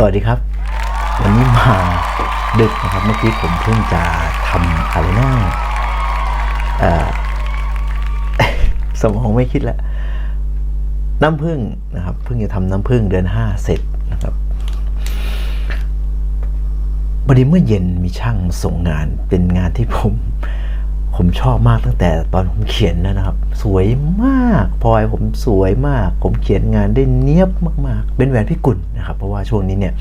สวัสดีครับ วันนี้มาดึกนะครับเมื่อกี้ผมเพิ่งจะทำอะไรนะเออสมองไม่คิดแล้วน้ำผึ้งนะครับเพิ่งจะทำน้ำผึ้งเดือนห้าเสร็จนะครับพอดีเมื่อเย็นมีช่างส่งงานเป็นงานที่ผม ผมชอบมากตั้งแต่ตอนผมเขียนนะครับ สวยมากพลอยผมสวยมาก ผมเขียนงานได้เนียบมาก ๆ เป็นแหวนพิกุลนะครับ เพราะว่าช่วงนี้เนี่ย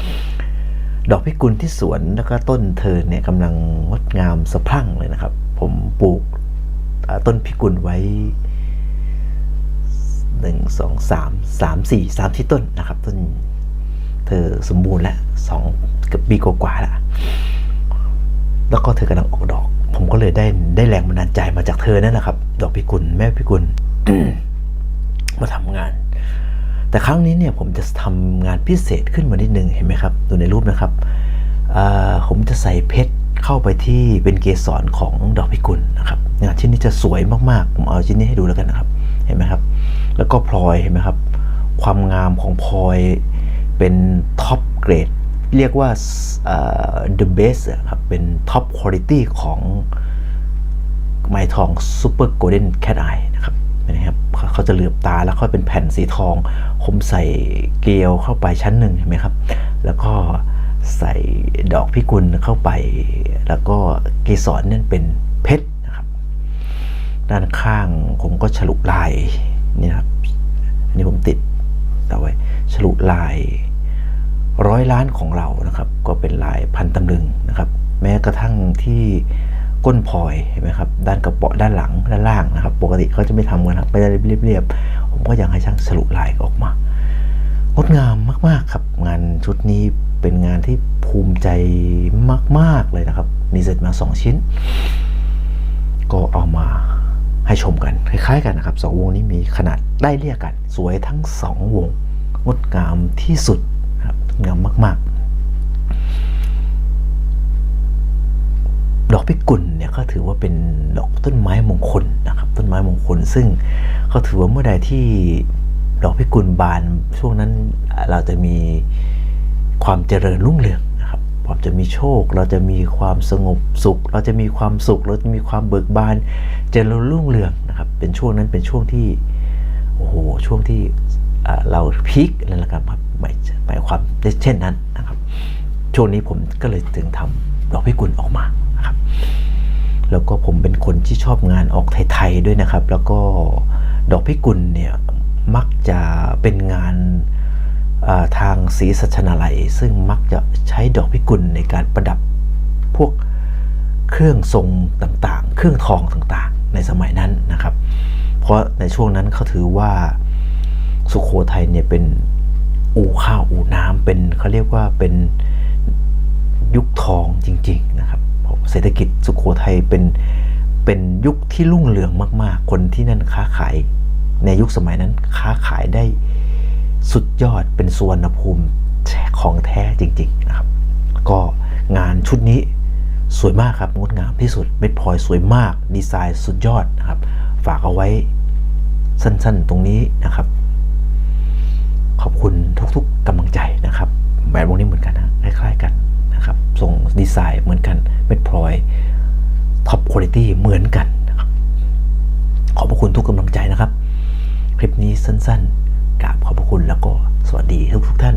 ดอกพิกุลที่สวนแล้วก็ต้นเธอเนี่ยกำลังงดงามสะพรั่งเลยนะครับ ผมปลูกต้นพิกุลไว้หนึ่งสองสามสามสี่สามที่ต้นนะครับ ต้นเธอสมบูรณ์แล้วสองเกับปีกว่าๆแล้วแล้วก็เธอกำลังออกดอก ผมก็เลยได้ได้แรงบันดาลใจมาจากเธอนั่นแหละครับ ดอกพิกุลแม่พิกุลมาทำงาน แต่ครั้งนี้เนี่ยผมจะทำงานพิเศษขึ้นมานิดนึงเห็นไหมครับดูในรูปนะครับผมจะใส่เพชรเข้าไปที่เป็นเกสรของดอกพิกุลนะครับงานชิ้นนี้จะสวยมากๆ ผมเอาชิ้นนี้ให้ดูแล้วกันนะครับ เห็นไหมครับ แล้วก็พลอยเห็นไหมครับ ความงามของพลอยเป็นท็อปเกรด เรียกว่า the best ครับ เป็นท็อปคุณ i t y ของไม้ทองซูเปอร์โกลเด้นแคทไอนะครับเห็นไหมครับเขาจะเหลือบตาแล้วค่อยเป็นแผ่นสีทองผมใส่เกลียวเข้าไปชั้นหนึ่งเห็นไหมครับ แล้วก็ใส่ดอกพิกุลเข้าไป แล้วก็เกสรนั่นเป็นเพชรนะครับ ด้านข้างผมก็ฉลุลายนี่ครับ อันนี้ผมติดเอาไว้ฉลุลาย ร้อยล้านของเรานะครับก็เป็นลายพันตำลึงนะครับแม้กระทั่งที่ก้นพลอยเห็นไหมครับด้านกระเป๋าด้านหลังด้านล่างนะครับ ปกติเขาจะไม่ทำกันครับไม่ได้เรียบๆผมก็อยากให้ช่างฉลุลายออกมางดงามมาก ๆ ครับ งานชุดนี้เป็นงานที่ภูมิใจมาก ๆ เลยนะครับมีเสร็จมาสองชิ้น ก็เอามาให้ชมกัน คล้ายๆ กันนะครับสองวงนี้มีขนาดได้เรียกกัน สวยทั้งสองวง งดงามที่สุด นะครับงามมาก ๆ ดอกพิกุลเนี่ยก็ถือว่าเป็นดอกต้นไม้มงคลนะครับ ต้นไม้มงคล ซึ่งเขาถือว่าเมื่อใดที่ดอกพิกุลบานช่วงนั้นเราจะมีความเจริญรุ่งเรืองนะครับเราจะมีโชค เราจะมีความสงบสุข เราจะมีความสุข เราจะมีความเบิกบาน เจริญรุ่งเรืองนะครับ เป็นช่วงนั้นเป็นช่วงที่โอ้โหช่วงที่เราพีคแล้วละกันครับหมายหมาย ความเช่นนั้นนะครับช่วงนี้ผมก็เลยถึงทำดอกพิกุลออกมานะครับแล้วก็ผมเป็นคนที่ชอบงานออกไทยๆด้วยนะครับ แล้วก็ดอกพิกุลเนี่ยมักจะเป็นงานาทางศรีสัชนาลัย ซึ่งมักจะใช้ดอกพิกุลในการประดับพวกเครื่องทรงต่างๆ เครื่องทองต่างๆ ในสมัยนั้นนะครับ เพราะในช่วงนั้นเขาถือว่าสุขโขทัยเนี่ยเป็น อู่ข้าวอู่น้ำเป็นเขาเรียกว่าเป็นยุคทองจริง ๆ นะครับเพราะเศรษฐกิจสุขโขทัยเป็นเป็นยุคที่รุ่งเรืองมาก ๆ คนที่นั่นค้าขาย ในยุคสมัยนั้นค้าขายได้สุดยอดเป็นสวนภูมิของแท้จริง ๆ นะครับ ก็งานชุดนี้สวยมากครับงดงามที่สุดเม็ดพลอยสวยมากดีไซน์สุดยอดนะครับ ฝากเอาไว้สั้น ๆ ตรงนี้นะครับ พวนวงนี้เหมือนกันนะคล้ายๆกันนะครับทรงดีไซน์เหมือนกันเม็ดพลอยท็อปคุณภาพเหมือนกันนะครับขอบพระคุณทุกกำลังใจนะครับ คลิปนี้สั้นๆกราบขอบพระคุณแล้วก็สวัสดีทุกๆท่าน